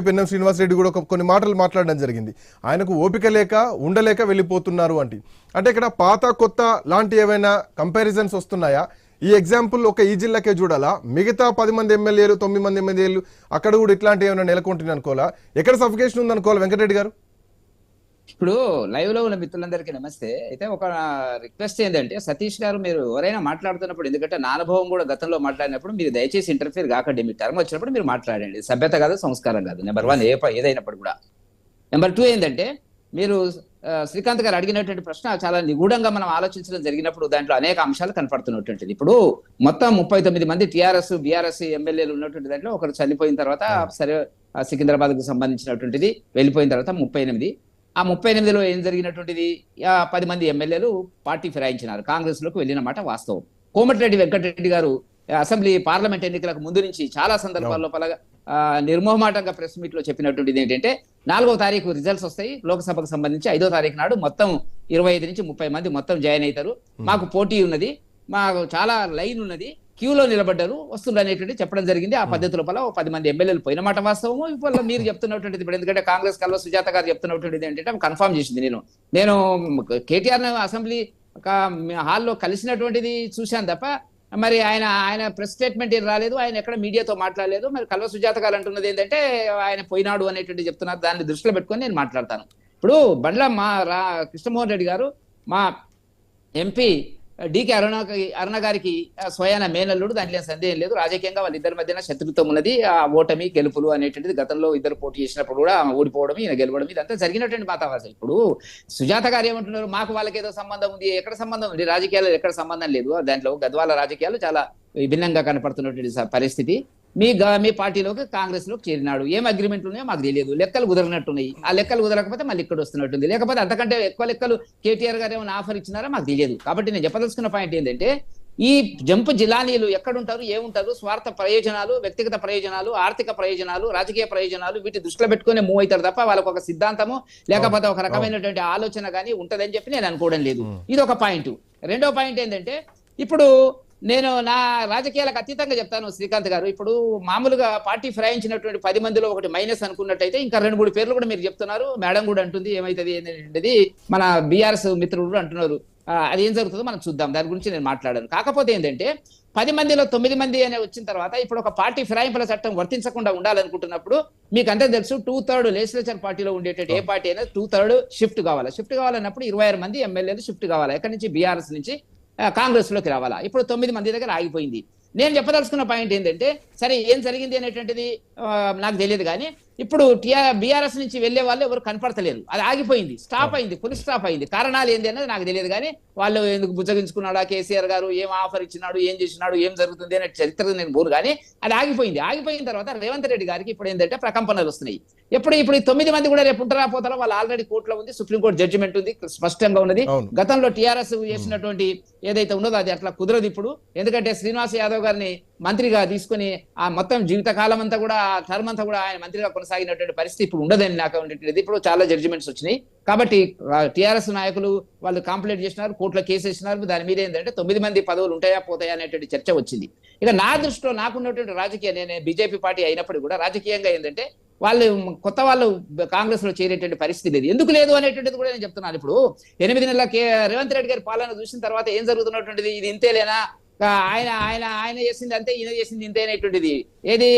పెన్నం శ్రీనివాసరెడ్డి కూడా ఒక- కొన్ని మాటలు మాట్లాడడం జరిగింది. ఆయనకు ఓపిక లేక ఉండలేక వెళ్ళిపోతున్నారు అంటే. అంటే ఇక్కడ పాత కొత్త లాంటి ఏవైనా కంపారిజన్స్ వస్తున్నాయా? ఈ ఎగ్జాంపుల్ ఒక ఈ జిల్లాకే చూడాలా? మిగతా పది మంది ఎమ్మెల్యేలు తొమ్మిది మంది ఎమ్మెల్యేలు అక్కడ కూడా ఇట్లాంటి ఏమైనా నెలకొంటుంది అనుకోవాలా ఎక్కడ సఫికేషన్ ఉంది అనుకోవాలి వెంకటరెడ్డి గారు? ఇప్పుడు లైవ్లో ఉన్న మిత్రులందరికీ నమస్తే. అయితే ఒక రిక్వెస్ట్ ఏంటంటే సతీష్ గారు మీరు ఎవరైనా మాట్లాడుతున్నప్పుడు ఎందుకంటే నా అనుభవం కూడా గతంలో మాట్లాడినప్పుడు మీరు దయచేసి ఇంటర్ఫియర్ కాకండి మీ టర్మ్ వచ్చినప్పుడు మీరు మాట్లాడండి. సభ్యత కాదు సంస్కారం కాదు. నెంబర్ వన్ ఏ ఏదైనప్పుడు కూడా. నెంబర్ టూ ఏంటంటే మీరు శ్రీకాంత్ గారు అడిగినటువంటి ప్రశ్న చాలా నిగూఢంగా మనం ఆలోచించడం జరిగినప్పుడు దాంట్లో అనేక అంశాలు కనపడుతున్నటువంటిది. ఇప్పుడు మొత్తం ముప్పై తొమ్మిది మంది టిఆర్ఎస్ బీఆర్ఎస్ ఎమ్మెల్యేలు ఉన్నటువంటి దాంట్లో ఒకరు చనిపోయిన తర్వాత సరే సికింద్రాబాద్కు సంబంధించినటువంటిది వెళ్ళిపోయిన తర్వాత ముప్పై ఎనిమిది. ఆ ముప్పై ఎనిమిదిలో ఏం జరిగినటువంటిది? ఆ పది మంది ఎమ్మెల్యేలు పార్టీ ఫిరాయించినారు. కాంగ్రెస్లోకి వెళ్ళిన మాట వాస్తవం. కోమటిరెడ్డి వెంకటరెడ్డి గారు అసెంబ్లీ పార్లమెంట్ ఎన్నికలకు ముందు నుంచి చాలా సందర్భాల్లో పలగా ఆ, నిర్మోహమాటంగా ప్రెస్ మీట్లో చెప్పినటువంటిది ఏంటంటే నాలుగో తారీఖు రిజల్ట్స్ వస్తాయి. లోక్సభకు సంబంధించి ఐదో తారీఖు నాడు మొత్తం ఇరవై ఐదు నుంచి ముప్పై మంది మొత్తం జాయిన్ అవుతారు. మాకు పోటీ ఉన్నది. మాకు చాలా లైన్ ఉన్నది. క్యూలో నిలబడ్డారు వస్తున్నారు అనేటువంటి చెప్పడం జరిగింది. ఆ పద్ధతి లోపల పది మంది ఎమ్మెల్యేలు పోయిన మాట వాస్తవము ఇప్పుడు మీరు చెప్తున్నటువంటిది ఇప్పుడు ఎందుకంటే కాంగ్రెస్ కల్వ సుజాత గారు చెప్తున్నటువంటిది ఏంటంటే కన్ఫర్మ్ చేసింది నేను. నేను కేటీఆర్ అసెంబ్లీ ఒక హాల్లో కలిసినటువంటిది చూశాను తప్ప మరి ఆయన ఆయన ప్రెస్ స్టేట్మెంట్ ఏం రాలేదు ఆయన ఎక్కడ మీడియాతో మాట్లాడలేదు. మరి కల్వ సుజాత గారు అంటున్నది ఏంటంటే ఆయన పోయినాడు అనేటువంటి చెప్తున్నారు. దాన్ని దృష్టిలో పెట్టుకొని నేను మాట్లాడతాను. ఇప్పుడు బండ్ల మా రా కృష్ణమోహన్ రెడ్డి గారు మా ఎంపీ డికే అరుణ అరుణ గారికి స్వయాన మేనల్లుడు దాంట్లో సందేహం లేదు. రాజకీయంగా వాళ్ళిద్దరి మధ్యన శత్రుత్వం ఉన్నది. ఆ ఓటమి గెలుపులు అనేటువంటిది గతంలో ఇద్దరు పోటీ చేసినప్పుడు కూడా ఆమె ఓడిపోవడం ఈయన గెలవడం ఇదంతా జరిగినటువంటి వాతావరణం. ఇప్పుడు సుజాత గారు ఏమంటున్నారు? మాకు వాళ్ళకి ఏదో సంబంధం ఉంది. ఎక్కడ సంబంధం ఉంది? రాజకీయాలు ఎక్కడ సంబంధం లేదు. దాంట్లో గద్వాల రాజకీయాలు చాలా విభిన్నంగా కనపడుతున్నటువంటి పరిస్థితి. మీ గ- మీ పార్టీలోకి కాంగ్రెస్లోకి చేరినాడు. ఏం అగ్రిమెంట్లు ఉన్నాయో మాకు తెలియదు. లెక్కలు కుదరనట్టున్నాయి. ఆ లెక్కలు కుదరకపోతే మళ్ళీ ఇక్కడ వస్తున్నట్టుంది. లేకపోతే అంతకంటే ఎక్కువ లెక్కలు కేటీఆర్ గారు ఏమైనా ఆఫర్ ఇచ్చినారో మాకు తెలియదు. కాబట్టి నేను చెప్పదలుచుకున్న పాయింట్ ఏంటంటే ఈ జంపు జిలానీలు ఎక్కడుంటారు ఏముంటారు స్వార్థ ప్రయోజనాలు వ్యక్తిగత ప్రయోజనాలు ఆర్థిక ప్రయోజనాలు రాజకీయ ప్రయోజనాలు వీటి దృష్టిలో పెట్టుకుని మూవ్ అవుతారు తప్ప వాళ్ళకి ఒక సిద్ధాంతము లేకపోతే ఒక రకమైనటువంటి ఆలోచన కానీ ఉంటదని చెప్పి నేను అనుకోవడం లేదు. ఇది ఒక పాయింట్ రెండో పాయింట్ ఏంటంటే ఇప్పుడు నేను నా రాజకీయాలకు అతీతంగా చెప్తాను శ్రీకాంత్ గారు. ఇప్పుడు మామూలుగా పార్టీ ఫిరాయించినటువంటి పది మందిలో ఒకటి మైనస్ అనుకున్నట్టయితే ఇంకా రెండు మూడు పేర్లు కూడా మీరు చెప్తున్నారు. మేడం కూడా అంటుంది ఏమైతుంది అనేది మన బీఆర్ఎస్ మిత్రులు కూడా అంటున్నారు. అది ఏం జరుగుతుందో మనం చూద్దాం. దాని గురించి నేను మాట్లాడాను. కాకపోతే ఏంటంటే పది మందిలో తొమ్మిది మంది అనే వచ్చిన తర్వాత ఇప్పుడు ఒక పార్టీ ఫిరాయింపుల చట్టం వర్తించకుండా ఉండాలనుకుంటున్నప్పుడు మీకు అంతే తెలుసు టూ థర్డ్ లెజిస్లేచర్ పార్టీలో ఉండేటట్టు ఏ పార్టీ అయినా టూ థర్డ్ షిఫ్ట్ కావాలి. షిఫ్ట్ కావాలన్నప్పుడు ఇరవై ఆరు మంది ఎమ్మెల్యేలు షిఫ్ట్ కావాలి. ఎక్కడి నుంచి? బీఆర్ఎస్ నుంచి. ఆ, కాంగ్రెస్లోకి రావాలా? ఇప్పుడు తొమ్మిది మంది దగ్గర ఆగిపోయింది. నేను చెప్పదలుచుకున్న పాయింట్ ఏంటంటే సరే ఏం జరిగింది అనేటువంటిది నాకు తెలియదు కానీ ఇప్పుడు టిఆర్ బీఆర్ఎస్ నుంచి వెళ్ళే వాళ్ళు ఎవరు కనపడతలేరు. అది ఆగిపోయింది స్టాప్ అయింది ఫుల్ స్టాప్ అయింది. కారణాలు ఏంటి అనేది నాకు తెలియదు కానీ వాళ్ళు ఎందుకు బుజ్జగించుకున్నాడా? కేసీఆర్ గారు ఏం ఆఫర్ ఇచ్చినాడు? ఏం చేసినాడు? ఏం జరుగుతుంది అనే చరిత్ర నేను బోరు కానీ అది ఆగిపోయింది. ఆగిపోయిన తర్వాత రేవంత్ రెడ్డి గారికి ఇప్పుడు ఏంటంటే ప్రకంపనలు వస్తున్నాయి. ఎప్పుడు ఇప్పుడు ఈ తొమ్మిది మంది కూడా రేపు ఉంటారా పోతారా? వాళ్ళు ఆల్రెడీ కోర్టులో ఉంది సుప్రీంకోర్టు జడ్జిమెంట్ ఉంది స్పష్టంగా ఉన్నది. గతంలో టిఆర్ఎస్ చేసినటువంటి ఏదైతే ఉన్నదో అది అట్లా కుదరదు ఇప్పుడు. ఎందుకంటే శ్రీనివాస్ యాదవ్ గారిని మంత్రిగా తీసుకుని ఆ మొత్తం జీవిత కాలం అంతా కూడా టర్మ్ అంతా కూడా ఆయన మంత్రిగా కొనసాగినటువంటి పరిస్థితి ఇప్పుడు ఉండదని నాకు ఉండేది ఇప్పుడు చాలా జడ్జిమెంట్స్ వచ్చినాయి. కాబట్టి టిఆర్ఎస్ నాయకులు వాళ్ళు కాంప్లైంట్ చేసినారు కోర్టులో కేసు వేసినారు. దాని మీద ఏంటంటే తొమ్మిది మంది పదవులు ఉంటాయా పోతాయా అనేటువంటి చర్చ వచ్చింది. ఇక నా దృష్టిలో నాకున్నటువంటి రాజకీయ నేను బీజేపీ పార్టీ అయినప్పుడు కూడా రాజకీయంగా ఏంటంటే వాళ్ళు కొత్త వాళ్ళు కాంగ్రెస్లో చేరేటువంటి పరిస్థితి లేదు. ఎందుకు లేదు అనేటువంటిది కూడా నేను చెప్తున్నాను. ఇప్పుడు ఎనిమిది నెలల కే రేవంత్ రెడ్డి గారి పాలన చూసిన తర్వాత ఏం జరుగుతున్నటువంటిది? ఇది ఇంతేలేనా? ఆయన ఆయన ఆయన చేసింది అంతే ఈయన చేసింది ఇంతే అనేటువంటిది. ఏది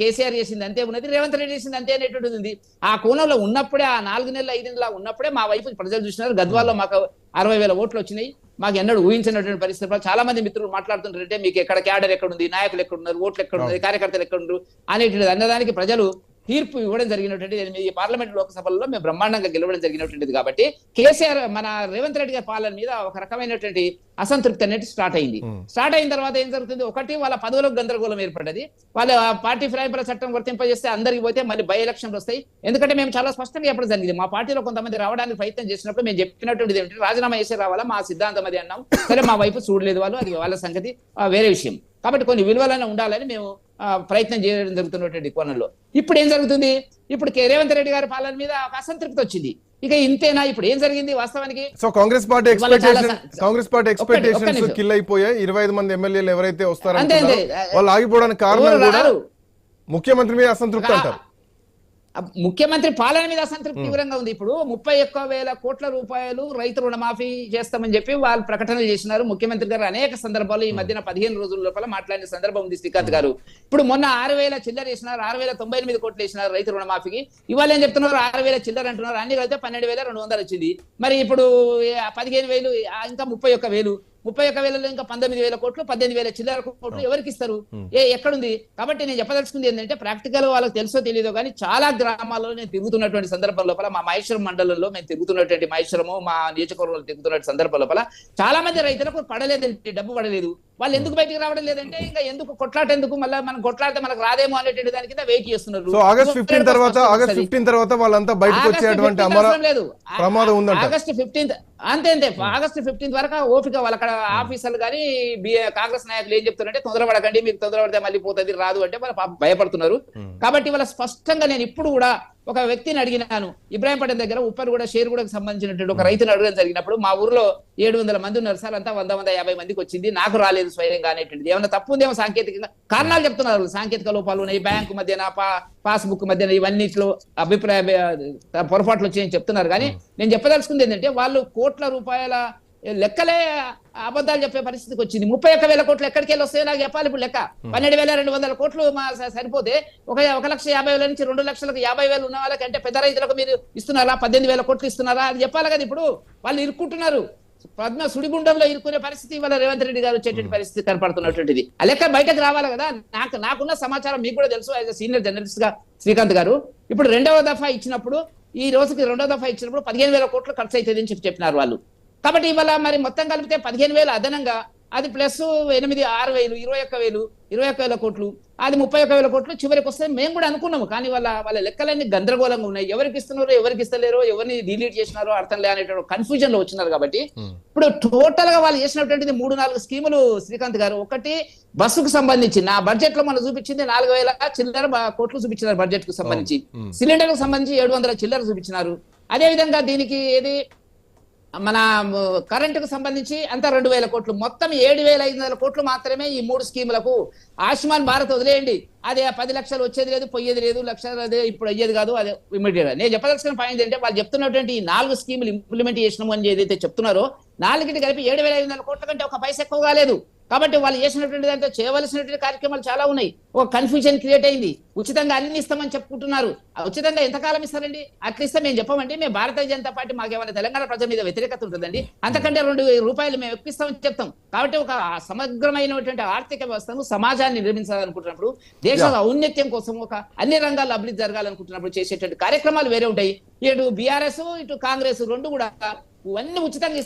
కేసీఆర్ చేసింది అంతే ఉన్నది రేవంత్ రెడ్డి చేసింది అంతే అనేటువంటిది ఉంది. ఆ కోణంలో ఉన్నప్పుడే ఆ నాలుగు నెలల ఐదు నెలల ఉన్నప్పుడే మా వైపు ప్రజలు చూసినారు. గద్వాల్లో మాకు అరవై వేల ఓట్లు వచ్చినాయి. మాకు ఎన్నడూ ఊహించినటువంటి పరిస్థితుల్లో చాలా మంది మిత్రులు మాట్లాడుతుంటారంటే మీకు ఎక్కడ క్యాడర్ ఎక్కడ ఉంది? నాయకులు ఎక్కడ ఉన్నారు? ఓట్లు ఎక్కడ ఉన్నారు? కార్యకర్తలు ఎక్కడ ఉన్నారు? అనేటువంటి అన్నదానికి ప్రజలు తీర్పు ఇవ్వడం జరిగినటువంటి ఎనిమిది పార్లమెంట్ లోక్సభలో మేము బ్రహ్మాండంగా గెలవడం జరిగినటువంటిది కాబట్టి కేసీఆర్ మన రేవంత్ రెడ్డి గారి పాలన మీద ఒక రకమైనటువంటి అసంతృప్తి అనేది స్టార్ట్ అయింది. స్టార్ట్ అయిన తర్వాత ఏం జరుగుతుంది? ఒకటి వాళ్ళ పదవులకు గందరగోళం ఏర్పడ్డది. వాళ్ళ పార్టీ ఫిరాయింపుల చట్టం వర్తింపజేస్తే అందరికి పోతే మళ్ళీ బై ఎలక్షన్లు వస్తాయి. ఎందుకంటే మేము చాలా స్పష్టంగా చెప్పడం జరిగింది. మా పార్టీలో కొంతమంది రావడానికి ప్రయత్నం చేసినప్పుడు మేము చెప్పినటువంటిది ఏంటంటే రాజీనామా చేసి రావాలా? మా సిద్ధాంతం అది అన్నాం. సరే మా వైపు చూడలేదు వాళ్ళు. అది వాళ్ళ సంగతి. వేరే విషయం. కాబట్టి కొన్ని విలువలైనా ఉండాలని మేము ప్రయత్నం చేయడం జరుగుతున్నటువంటి కోణంలో. ఇప్పుడు ఏం జరుగుతుంది? ఇప్పుడు కే- రేవంత్ రెడ్డి గారి పాలన మీద ఒక అసంతృప్తి వచ్చింది. ఇక ఇంతేనా? ఇప్పుడు ఏం జరిగింది వాస్తవానికి? So Congress party expectation Congress party expectations నిమిషం. కిల్ అయిపోయాయి ఇరవై ఐదు మంది ఎమ్మెల్యేలు ఎవరైతే అంతే. వాళ్ళు ఆగిపోవడానికి కారణం కూడా. ముఖ్యమంత్రి మీద అసంతృప్తి అంటారు. ముఖ్యమంత్రి పాలన మీద అసంతృప్తి తీవ్రంగా ఉంది. ఇప్పుడు ముప్పై ఒక్క వేల కోట్ల రూపాయలు రైతు రుణమాఫీ చేస్తామని చెప్పి వాళ్ళు ప్రకటనలు చేసినారు. ముఖ్యమంత్రి గారు అనేక సందర్భాల్లో ఈ మధ్యన పదిహేను రోజుల లోపల మాట్లాడిన సందర్భం ఉంది శ్రీకాంత్ గారు. ఇప్పుడు మొన్న ఆరు వేల చిల్లర వేసినారు. ఆరు వేల తొంభై ఎనిమిది కోట్లు వేసినారు రైతు రుణమాఫీకి. ఇవాళ ఏం చెప్తున్నారు? ఆరు వేల చిల్లర అంటున్నారు. అన్ని కలిపితే పన్నెండు వేల రెండు వందలు వచ్చింది. మరి ఇప్పుడు పదిహేను వేలు ఇంకా ముప్పై ఒక్క వేలు ముప్పై ఒక్క వేలలో ఇంకా పంతొమ్మిది వేల కోట్లు పద్దెనిమిది వేల చిల్లర కోట్లు ఎవరికి ఇస్తారు? ఏ ఎక్కడుంది? కాబట్టి నేను చెప్పదలుచుకుంది ఏంటంటే ప్రాక్టికల్ వాళ్ళకి తెలుసో తెలియదో కానీ చాలా గ్రామాల్లో నేను తిరుగుతున్నటువంటి సందర్భం లోపల మా మహేశ్వరం మండలంలో మేము తిరుగుతున్నటువంటి మహేశ్వరము మా నియోజకవర్గంలో తిరుగుతున్నటువంటి సందర్భం లోపల చాలా మంది రైతులకు పడలేదు డబ్బు పడలేదు. వాళ్ళు ఎందుకు బయటికి రావడం లేదంటే ఇంకా ఎందుకు కొట్లాట ఎందుకు? మళ్ళీ మనం కొట్లాడితే మనకు రాదేమో అనేటువంటి దాని కింద వెయిట్ చేస్తున్నారు. సో ఆగస్ట్ ఫిఫ్టీన్ తర్వాత ఆగస్ట్ ఫిఫ్టీన్ తర్వాత వాళ్ళంతా బయటకు వచ్చేటువంటి 15th అమర అవసరం లేదు. ప్రమాదం ఉందంట. ఆగస్ట్ ఫిఫ్టీన్త్ అంతే అంతే. ఆగస్ట్ ఫిఫ్టీన్త్ వరకు ఓపిక వాళ్ళ అక్కడ ఆఫీసర్లు కానీ కాంగ్రెస్ నాయకులు ఏం చెప్తున్నారంటే తొందరపడకండి మీకు తొందరపడితే మళ్ళీ పోతుంది రాదు అంటే వాళ్ళు భయపడుతున్నారు. కాబట్టి వాళ్ళ స్పష్టంగా నేను ఇప్పుడు కూడా ఒక వ్యక్తిని అడిగినాను. ఇబ్రాహీంపట్నం దగ్గర ఉప్పర్ కూడా షేర్ కూడా సంబంధించినటువంటి ఒక రైతుని అడగడం జరిగినప్పుడు మా ఊర్లో ఏడు వందల మంది ఉన్నారు సార్ అంతా వంద వంద యాభై మందికి వచ్చింది. నాకు రాలేదు. స్వయంగా అనేటువంటిది ఏమైనా తప్పు ఉందేమో సాంకేతికంగా. కారణాలు చెప్తున్నారు. సాంకేతిక లోపాలు ఉన్నాయి. బ్యాంకు మధ్యన పాస్బుక్ మధ్యన ఇవన్నిట్లో అభిప్రాయ పొరపాట్లు వచ్చాయని చెప్తున్నారు. కానీ నేను చెప్పదలుచుకుంది ఏంటంటే వాళ్ళు కోట్ల రూపాయల లెక్కలే అబద్ధాలు చెప్పే పరిస్థితికి వచ్చింది. ముప్పై ఒక్క వేల కోట్లు ఎక్కడికి వెళ్ళి వస్తాయో నాకు చెప్పాలి ఇప్పుడు లెక్క. పన్నెండు వేల రెండు వందల కోట్లు మా సరిపోతే ఒక ఒక లక్ష యాభై వేల నుంచి రెండు లక్షలకు యాభై వేలు ఉన్న వాళ్ళకి అంటే పెద్ద రైతులకు మీరు ఇస్తున్నారా? పద్దెనిమిది వేల కోట్లు ఇస్తున్నారా? అది చెప్పాలి కదా ఇప్పుడు. వాళ్ళు ఇరుక్కుంటున్నారు. పద్మ సుడిగుండంలో ఇరుక్కునే పరిస్థితి వాళ్ళ రేవంత్ రెడ్డి గారు వచ్చేటువంటి పరిస్థితి కనపడుతున్నటువంటిది. లెక్క బయటకు రావాలి కదా. నాకు నాకున్న సమాచారం మీకు కూడా తెలుసు యాజ్ సీనియర్ జర్నలిస్ట్గా శ్రీకాంత్ గారు. ఇప్పుడు రెండవ దఫా ఇచ్చినప్పుడు ఈ రోజుకి రెండవ దఫా ఇచ్చినప్పుడు పదిహేను వేల కోట్లు ఖర్చు అవుతుంది అని చెప్పి చెప్పినారు వాళ్ళు. కాబట్టి ఇవాళ మరి మొత్తం కలిపితే పదిహేను వేలు అదనంగా అది ప్లస్ ఎనిమిది ఆరు వేలు ఇరవై ఒక్క వేలు ఇరవై ఒక్క వేల కోట్లు అది ముప్పై ఒక్క వేల కోట్లు చివరికి వస్తే మేము కూడా అనుకున్నాము. కానీ వాళ్ళ వాళ్ళ లెక్కలన్నీ గందరగోళంగా ఉన్నాయి. ఎవరికి ఇస్తున్నారో ఎవరికి ఇస్తలేరో ఎవరిని డిలీట్ చేసినారో అర్థం లే అనేటువంటి కన్ఫ్యూజన్లో వచ్చినారు కాబట్టి ఇప్పుడు టోటల్గా వాళ్ళు చేసినటువంటిది మూడు నాలుగు స్కీములు శ్రీకాంత్ గారు. ఒకటి బస్సుకు సంబంధించి నా బడ్జెట్లో మనం చూపించింది నాలుగు వేల చిల్లర కోట్లు చూపించినారు బడ్జెట్కు సంబంధించి. సిలిండర్కు సంబంధించి ఏడు వందల చిల్లర చూపించినారు. అదే విధంగా దీనికి ఏది? మన కరెంటుకు సంబంధించి అంతా రెండు వేల కోట్లు. మొత్తం ఏడు వేల ఐదు వందల కోట్లు మాత్రమే ఈ మూడు స్కీములకు ఆయుష్మాన్ భారత్ వదిలేయండి. అదే పది లక్షలు వచ్చేది లేదు పోయేది లేదు లక్షలు అదే ఇప్పుడు అయ్యేది కాదు అదే ఇమీడియట్ నేను చెప్పదలసిన పాయింట్ ఏంటంటే వాళ్ళు చెప్తున్నటువంటి ఈ నాలుగు స్కీములు ఇంప్లిమెంట్ చేసినాము అని ఏదైతే చెప్తున్నారో నాలుగింటి కలిపి ఏడు వేల ఐదు వందల కోట్ల కంటే ఒక పైసా ఎక్కువ కాలేదు. కాబట్టి వాళ్ళు చేసినటువంటి దాంట్లో చేయవలసినటువంటి కార్యక్రమాలు చాలా ఉన్నాయి. ఒక కన్ఫ్యూజన్ క్రియేట్ అయింది. ఉచితంగా అన్ని ఇస్తామని చెప్పుకుంటున్నారు. ఉచితంగా ఎంతకాలం ఇస్తారండి? అట్లా ఇస్తే మేము చెప్పమండి. మేము భారతీయ జనతా పార్టీ మాకేమైనా తెలంగాణ ప్రజల మీద వ్యతిరేకత ఉంటుందండి? అంతకంటే రెండు రూపాయలు మేము ఎక్కువ ఇస్తామని చెప్తాం. కాబట్టి ఒక సమగ్రమైనటువంటి ఆర్థిక వ్యవస్థను సమాజాన్ని నిర్మించాలనుకుంటున్నప్పుడు దేశ ఔన్నత్యం కోసం ఒక అన్ని రంగాల్లో అభివృద్ధి జరగాలనుకుంటున్నప్పుడు చేసేటువంటి కార్యక్రమాలు వేరే ఉంటాయి. ఇటు బీఆర్ఎస్ ఇటు కాంగ్రెస్ రెండు కూడా ఇవన్నీ ఉచితంగా ఇస్తాం